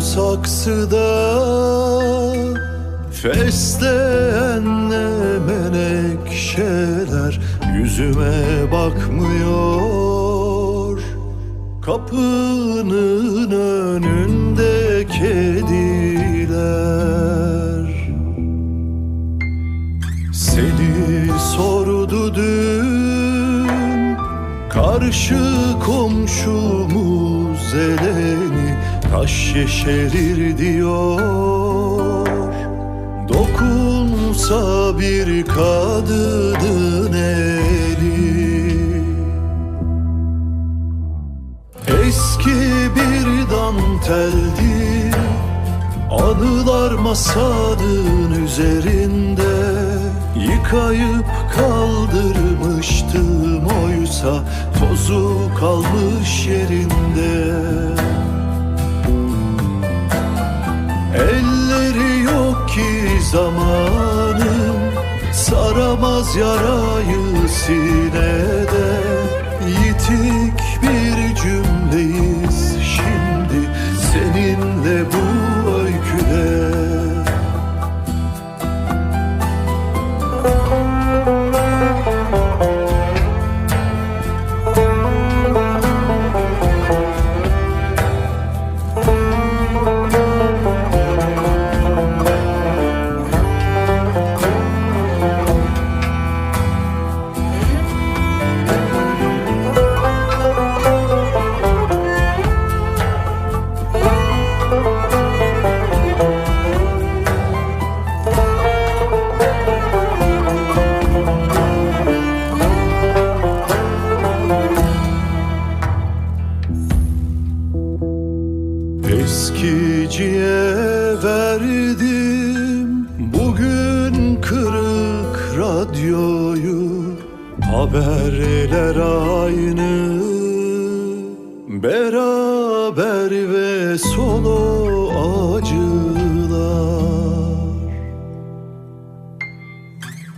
saksıda Fesleğenle menekşeler Yüzüme bakmıyor. Kapının önünde kediler. Seni sordu dün. Karşı komşumuz eleni Taş yeşerir diyor. Dokunsa bir kadının eli. Eski bir danteldi. Anılar masanın üzerinde. Yıkayıp kaldırmıştım oysa Tozu kalmış yerinde ki zamanın Saramaz yarayı sinede verdim bugün kırık radyoyu Haberler aynı. Beraber ve solo acılar.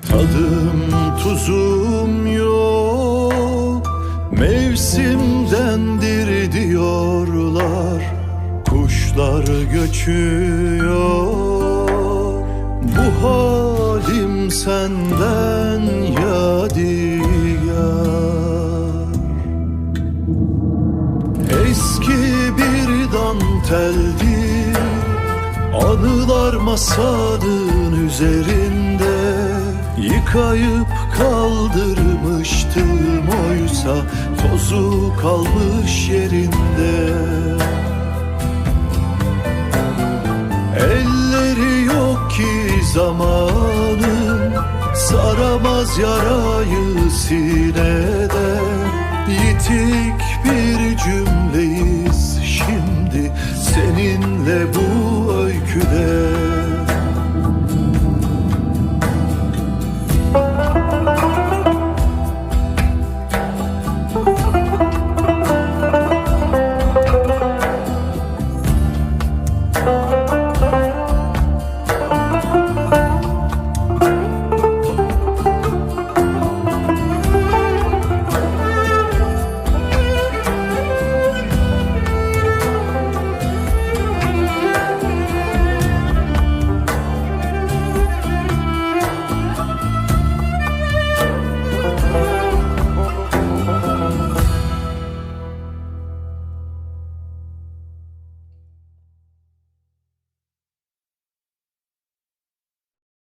Tadım tuzum yok. Mevsimdendir diyorlar Kuşlar göçüyor. Bu halim senden yadigar. Eski bir danteldi Anılar masanın üzerinde. Yıkayıp kaldırmıştım oysa Tozu kalmış yerinde ki zamanın Saramaz yarayı sinede. Yitik bir cümleyiz